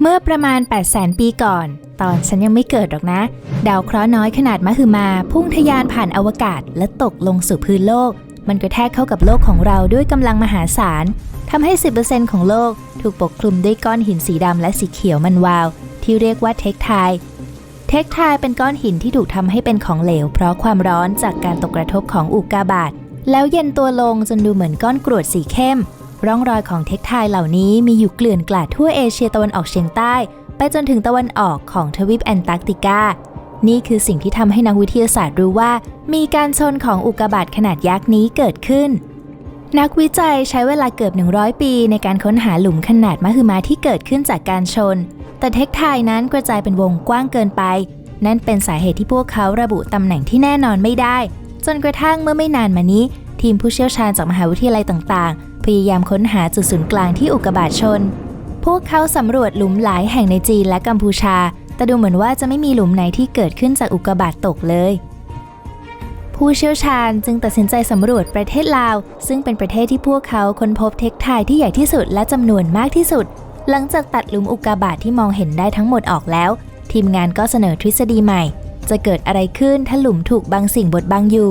เมื่อประมาณ 8 0 0แสนปีก่อน ตอนฉันยังไม่เกิดหรอกนะ ดาวเคราะห์น้อยขนาดมหึมา พุ่งทะยานผ่านอวกาศและตกลงสู่พื้นโลก มันกระแทกเข้ากับโลกของเราด้วยกำลังมหาศาลทำให้ 10%ของโลกถูกปกคลุมด้วยก้อนหินสีดำและสีเขียวมันวาว ที่เรียกว่าเทคไทเทคไทเป็นก้อนหินที่ถูกทำให้เป็นของเหลว เพราะความร้อนจากการตกกระทบของอุกกาบาตแล้วเย็นตัวลงจนดูเหมือนก้อนกรวดสีเข้ม ร่องรอยของเทคไทเหล่านี้มีอยู่เกลื่อนกลาดทั่วเอเชียตะวันออกเฉียงใต้ ไปจนถึงตะวันออกของทวีปแอนตาร์กติกา นี่คือสิ่งที่ทำให้นักวิทยาศาสตร์รู้ว่า มีการชนของอุกกาบาตขนาดยักษ์นี้เกิดขึ้น นักวิจัยใช้เวลาเกือบ 100 ปีในการค้นหาหลุมขนาดมหึมาที่เกิดขึ้นจากการชน แต่เทคไทนั้นกระจายเป็นวงกว้างเกินไป นั่นเป็นสาเหตุที่พวกเขาระบุตำแหน่งที่แน่นอนไม่ได้ จนกระทั่งเมื่อไม่นานมานี้ ทีมผู้เชี่ยวชาญจากมหาวิทยาลัยต่าง พยายามค้นหาจุดศูนย์กลางที่อุกกาบาตชน พวกเขาสำรวจหลุมหลายแห่งในจีนและกัมพูชา แต่ดูเหมือนว่าจะไม่มีหลุมไหนที่เกิดขึ้นจากอุกกาบาตตกเลย ผู้เชี่ยวชาญจึงตัดสินใจสำรวจประเทศลาว ซึ่งเป็นประเทศที่พวกเขาค้นพบเทคไทที่ใหญ่ที่สุดและจำนวนมากที่สุด หลังจากตัดหลุมอุกกาบาตที่มองเห็นได้ทั้งหมดออกแล้ว ทีมงานก็เสนอทฤษฎีใหม่ จะเกิดอะไรขึ้นถ้าหลุมถูกบางสิ่งบดบังอยู่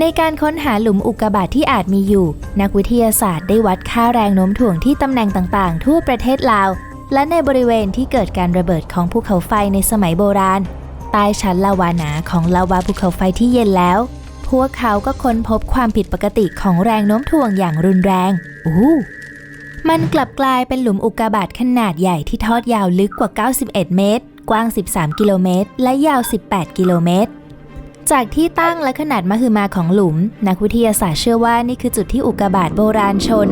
ในการค้นหาหลุมอุกกาบาตที่อาจมีอยู่ นักวิทยาศาสตร์ได้วัดค่าแรงโน้มถ่วงที่ตำแหน่งต่างๆ ทั่วประเทศลาว และในบริเวณที่เกิดการระเบิดของภูเขาไฟในสมัยโบราณ ใต้ชั้นลาวาหนาของลาวาภูเขาไฟที่เย็นแล้ว พวกเขาก็ค้นพบความผิดปกติของแรงโน้มถ่วงอย่างรุนแรง อู้มันกลับกลายเป็นหลุมอุกกาบาตขนาดใหญ่ที่ทอดยาวลึกกว่า 91 เมตร กว้าง 13 กิโลเมตร และยาว 18 กิโลเมตร จากที่ตั้งและขนาดมหึมาของหลุม นักวิทยาศาสตร์เชื่อว่านี่คือจุดที่อุกกาบาตโบราณชน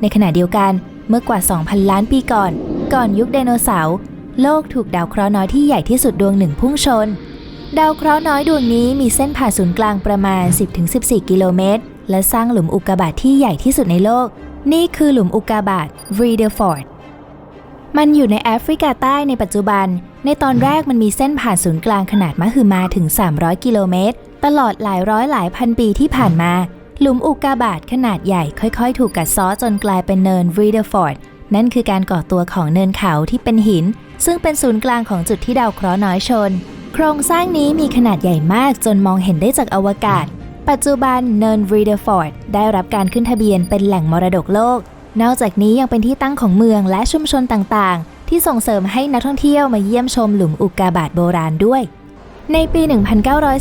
ในขณะเดียวกันเมื่อกว่า 2,000 ล้านปีก่อน ก่อนยุคไดโนเสาร์โลกถูกดาวเคราะห์น้อยที่ใหญ่ที่สุดดวงหนึ่งพุ่งชน ดาวเคราะห์น้อยดวงนี้มีเส้นผ่าศูนย์กลางประมาณ 10-14 กิโลเมตร และสร้างหลุมอุกกาบาตที่ใหญ่ที่สุดในโลก นี่คือหลุมอุกกาบาต v r e d e r f o r d มันอยู่ในแอฟริกาใต้ในปัจจุบัน ในตอนแรกมันมีเส้นผ่านศูนย์กลางขนาดมหึมาถึง 300 กิโลเมตร ตลอดหลายร้อยหลายพันปีที่ผ่านมา หลุมอุกกาบาตขนาดใหญ่ค่อยๆ ถูกกัดเซ้อจนกลายเป็นเนิน v r e d e r f o r d นั่นคือการก่อตัวของเนินเขาที่เป็นหิน ซึ่งเป็นศูนย์กลางของจุดที่ดาวเคราะห์น้อยชน โครงสร้างนี้มีขนาดใหญ่มากจนมองเห็นได้จากอวกาศ ปัจจุบันเนิน v r e d e r f o r d ได้รับการขึ้นทะเบียนเป็นแหล่งมรดกโลก นอกจากนี้ยังเป็นที่ตั้งของเมืองและชุมชนต่างๆ ที่ส่งเสริมให้นักท่องเที่ยวมาเยี่ยมชมหลุมอุกกาบาตโบราณด้วย ในปี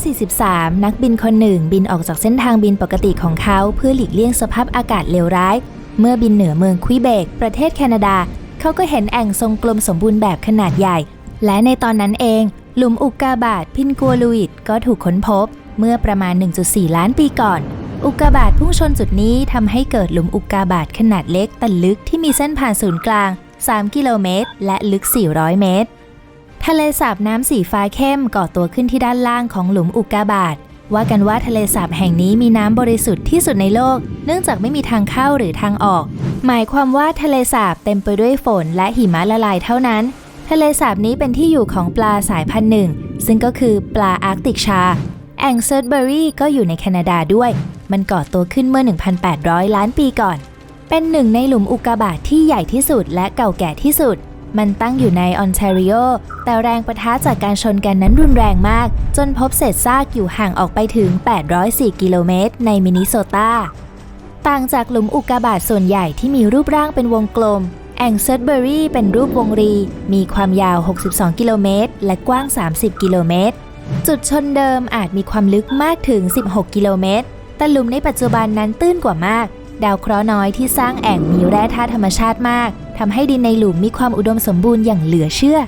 1943 นักบินคนหนึ่งบินออกจากเส้นทางบินปกติของเขาเพื่อหลีกเลี่ยงสภาพอากาศเลวร้าย เมื่อบินเหนือเมืองควิเบก ประเทศแคนาดา เขาก็เห็นแอ่งทรงกลมสมบูรณ์แบบขนาดใหญ่ และในตอนนั้นเอง หลุมอุกกาบาตพินกัวลูอิดก็ถูกค้นพบ เมื่อประมาณ 1.4 ล้านปีก่อนอุกกาบาตพุ่งชนจุดนี้ทำให้เกิดหลุมอุกกาบาตขนาดเล็กแต่ลึกที่มีเส้นผ่านศูนย์กลาง 3 กิโลเมตร และลึก 400 เมตร ทะเลสาบน้ำสีฟ้าเข้มก่อตัวขึ้นที่ด้านล่างของหลุมอุกกาบาตว่ากันว่าทะเลสาบแห่งนี้มีน้ำบริสุทธิ์ที่สุดในโลก เนื่องจากไม่มีทางเข้าหรือทางออก หมายความว่าทะเลสาบเต็มไปด้วยฝนและหิมะละลายเท่านั้น ทะเลสาบนี้เป็นที่อยู่ของปลาสายพันธุ์หนึ่ง ซึ่งก็คือปลาอาร์กติกชา แองเซิร์ตเบอรี่ก็อยู่ในแคนาดาด้วย มันก่อตัวขึ้นเมื่อ 1,800 ล้านปีก่อน เป็นหนึ่งในหลุมอุกกาบาตที่ใหญ่ที่สุดและเก่าแก่ที่สุด มันตั้งอยู่ในออนแทรีโอ แต่แรงประทะจากการชนกันนั้นรุนแรงมาก จนพบเศษซากอยู่ห่างออกไปถึง 804 กิโลเมตร ในมินนิโซตา ต่างจากหลุมอุกกาบาตส่วนใหญ่ที่มีรูปร่างเป็นวงกลม แองเซิร์ตเบอรี่เป็นรูปวงรี มีความยาว 62 กิโลเมตร และกว้าง 30 กิโลเมตร จุดชนเดิมอาจมีความลึกมากถึง 16 กิโลเมตร แต่หลุมในปัจจุบันนั้นตื้นกว่ามาก ดาวเคราะห์น้อยที่สร้างแอ่งมีแร่ธาตุธรรมชาติมากทำให้ดินในหลุมมีความอุดมสมบูรณ์อย่างเหลือเชื่อ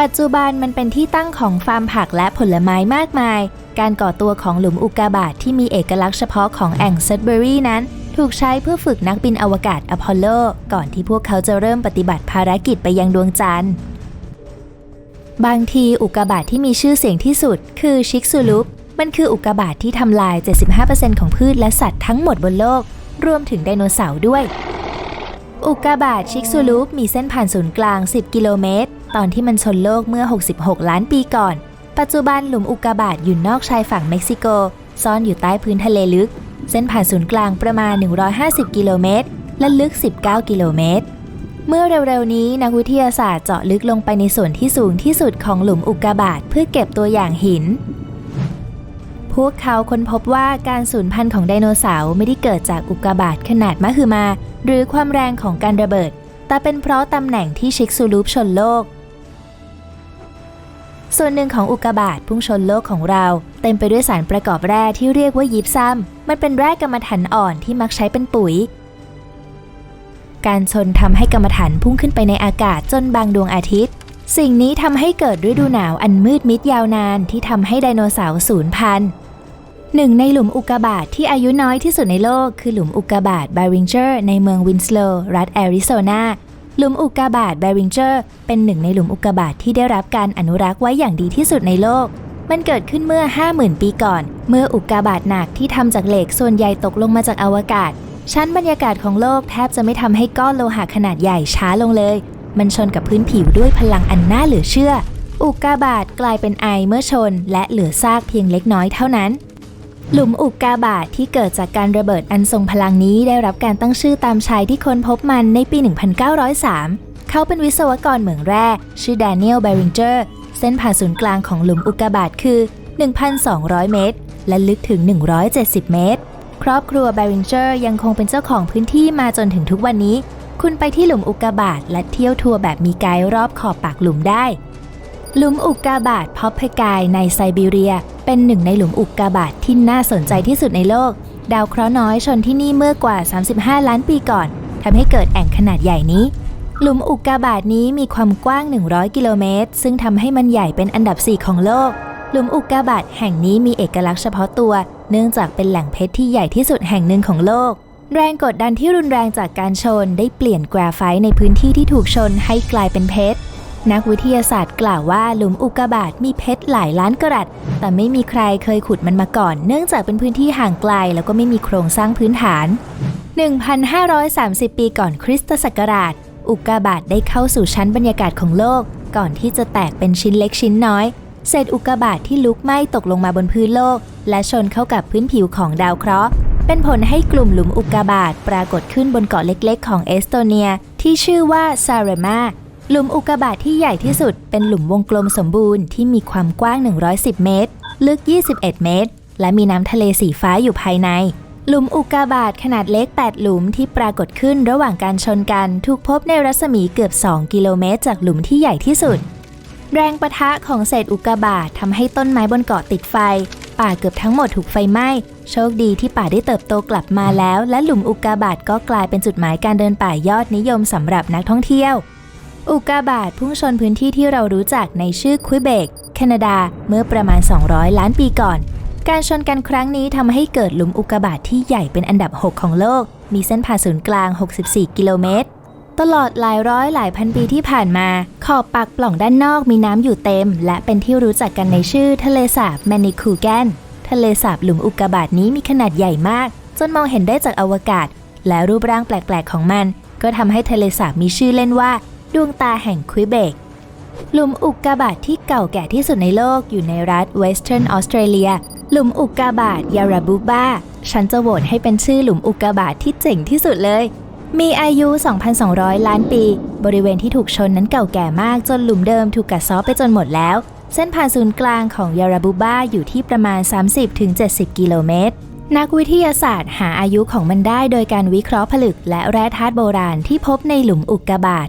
ปัจจุบันมันเป็นที่ตั้งของฟาร์มผักและผลไม้มากมาย การก่อตัวของหลุมอุกกาบาตที่มีเอกลักษณ์เฉพาะของแอ่งเซตเบอรี่นั้น ถูกใช้เพื่อฝึกนักบินอวกาศอพอลโล ก่อนที่พวกเขาจะเริ่มปฏิบัติภารกิจไปยังดวงจันทร์บางทีอุกกาบาตที่มีชื่อเสียงที่สุด คือชิกซูลุปมันคืออุกกาบาตที่ทำลาย 75%ของพืชและสัตว์ทั้งหมดบนโลก รวมถึงไดโนเสาร์ด้วย อุกกาบาตชิกซูลุปมีเส้นผ่านศูนย์กลาง 10 กิโลเมตร ตอนที่มันชนโลกเมื่อ 66 ล้านปีก่อน ปัจจุบันหลุมอุกกาบาตอยู่นอกชายฝั่งเม็กซิโก ซ่อนอยู่ใต้พื้นทะเลลึก เส้นผ่านศูนย์กลางประมาณ 150 กิโลเมตร และลึก 19 กิโลเมตรเมื่อเร็วๆ นี้นักวิทยาศาสตร์เจาะลึกลงไปในส่วนที่สูงที่สุดของหลุมอุกกาบาตเพื่อเก็บตัวอย่างหิน วกเขาค้นพบว่าการสูญพันธุ์ของไดโนเสาร์ไม่ได้เกิดจากอุกกาบาตขนาดมหึมา หรือความแรงของการระเบิด แต่เป็นเพราะตำแหน่งที่ชิกซูลูปชนโลก ส่วนหนึ่งของอุกกาบาตพุ่งชนโลกของเรา เต็มไปด้วยสารประกอบแร่ที่เรียกว่ายิปซัมมันเป็นแร่กรรมฐานอ่อนที่มักใช้เป็นปุ๋ย การชนทำให้กรรมฐานพุ่งขึ้นไปในอากาศจนบางดวงอาทิตย์สิ่งนี้ทำให้เกิดฤดูหนาวอันมืดมิดยาวนานที่ทำให้ไดโนเสาร์สูญพันธุ์ หนึ่งในหลุมอุกกาบาตที่อายุน้อยที่สุดในโลกคือหลุมอุกกาบาตบาริงเจอร์ในเมืองวินสโลว์รัฐแอริโซนา หลุมอุกกาบาตบาริงเจอร์เป็นหนึ่งในหลุมอุกกาบาตที่ได้รับการอนุรักษ์ไว้อย่างดีที่สุดในโลก มันเกิดขึ้นเมื่อ 50,000 ปีก่อน เมื่ออุกกาบาตหนักที่ทำจากเหล็กส่วนใหญ่ตกลงมาจากอวกาศ ชั้นบรรยากาศของโลกแทบจะไม่ทำให้ก้อนโลหะขนาดใหญ่ช้าลงเลย มันชนกับพื้นผิวด้วยพลังอันน่าเหลือเชื่อ อุกกาบาตกลายเป็นไอเมื่อชน และเหลือซากเพียงเล็กน้อยเท่านั้น หลุมอุกกาบาตที่เกิดจากการระเบิดอันทรงพลังนี้ได้รับการตั้งชื่อตามชายที่ค้นพบมันในปี 1903 เขาเป็นวิศวกรเหมืองแร่ชื่อแดเนียลแบริงเจอร์ เส้นผ่านศูนย์กลางของหลุมอุกกาบาตคือ 1,200 เมตร และลึกถึง 170 เมตร ครอบครัวแบริงเจอร์ยังคงเป็นเจ้าของพื้นที่มาจนถึงทุกวันนี้ คุณไปที่หลุมอุกกาบาตและเที่ยวทัวร์แบบมีไกด์รอบขอบปากหลุมได้ หลุมอุกกาบาตพอพเพกายในไซบีเรีย เป็นหนึ่งในหลุมอุกกาบาตที่น่าสนใจที่สุดในโลก ดาวเคราะห์น้อยชนที่นี่เมื่อกว่า 35 ล้านปีก่อนทำให้เกิดแอ่งขนาดใหญ่นี้ หลุมอุกกาบาตนี้มีความกว้าง 100 กิโลเมตร ซึ่งทำให้มันใหญ่เป็นอันดับ 4 ของโลก หลุมอุกกาบาตแห่งนี้มีเอกลักษณ์เฉพาะตัว เนื่องจากเป็นแหล่งเพชรที่ใหญ่ที่สุดแห่งหนึ่งของโลก แรงกดดันที่รุนแรงจากการชนได้เปลี่ยนกราไฟต์ในพื้นที่ที่ถูกชนให้กลายเป็นเพชร นักวิทยาศาสตร์กล่าวว่าหลุมอุกกาบาตมีเพชรหลายล้านกรัตแต่ไม่มีใครเคยขุดมันมาก่อน เนื่องจากเป็นพื้นที่ห่างไกล แล้วก็ไม่มีโครงสร้างพื้นฐาน 1,530 ปีก่อนคริสตศักราช อุกกาบาตได้เข้าสู่ชั้นบรรยากาศของโลก ก่อนที่จะแตกเป็นชิ้นเล็กชิ้นน้อย เศษอุกกาบาตที่ลุกไหม้ตกลงมาบนพื้นโลก และชนเข้ากับพื้นผิวของดาวเคราะห์เป็นผลให้กลุ่มหลุมอุกกาบาตปรากฏขึ้นบนเกาะเล็กๆ ของเอสโตเนีย ที่ชื่อว่าซาเรมา หลุมอุกกาบาตที่ใหญ่ที่สุดเป็นหลุมวงกลมสมบูรณ์ที่มีความกว้าง 110 เมตร ลึก 21 เมตร และมีน้ำทะเลสีฟ้าอยู่ภายใน หลุมอุกกาบาตขนาดเล็ก 8 หลุมที่ปรากฏขึ้นระหว่างการชนกัน ถูกพบในรัศมีเกือบ 2 กิโลเมตร จากหลุมที่ใหญ่ที่สุด แรงประทะของเศษอุกกาบาตทำให้ต้นไม้บนเกาะติดไฟ ป่าเกือบทั้งหมดถูกไฟไหม้ โชคดีที่ป่าได้เติบโตกลับมาแล้ว และหลุมอุกกาบาตก็กลายเป็นจุดหมายการเดินป่ายอดนิยมสำหรับนักท่องเที่ยว อุกกาบาตพุ่งชนพื้นที่ที่เรารู้จักในชื่อควิเบก แคนาดาเมื่อประมาณ 200 ล้านปีก่อน การชนกันครั้งนี้ทำให้เกิดหลุมอุกกาบาตที่ใหญ่เป็นอันดับ 6 ของโลก มีเส้นผ่าศูนย์กลาง 64 กิโลเมตร ตลอดหลายร้อยหลายพันปีที่ผ่านมา ขอบปากปล่องด้านนอกมีน้ำอยู่เต็ม และเป็นที่รู้จักกันในชื่อทะเลสาบแมนิคูแกน ทะเลสาบหลุมอุกกาบาตนี้มีขนาดใหญ่มาก จนมองเห็นได้จากอวกาศ และรูปร่างแปลกๆของมัน ก็ทำให้ทะเลสาบมีชื่อเล่นว่า ดวงตาแห่งควิเบกหลุมอุกกาบาตที่เก่าแก่ที่สุดในโลกอยู่ในรัฐเวสเทิร์นออสเตรเลีย หลุมอุกกาบาตยาราบูบาฉันจะโหวตให้เป็นชื่อหลุมอุกกาบาตที่เจ๋งที่สุดเลย มีอายุ 2,200 ล้านปี บริเวณที่ถูกชนนั้นเก่าแก่มากจนหลุมเดิมถูกกัดเซาะไปจนหมดแล้ว เส้นผ่านศูนย์กลางของยาราบูบาอยู่ที่ประมาณ 30-70 กิโลเมตร นักวิทยาศาสตร์หาอายุของมันได้โดยการวิเคราะห์ผลึกและแร่ธาตุโบราณที่พบในหลุมอุกกาบาต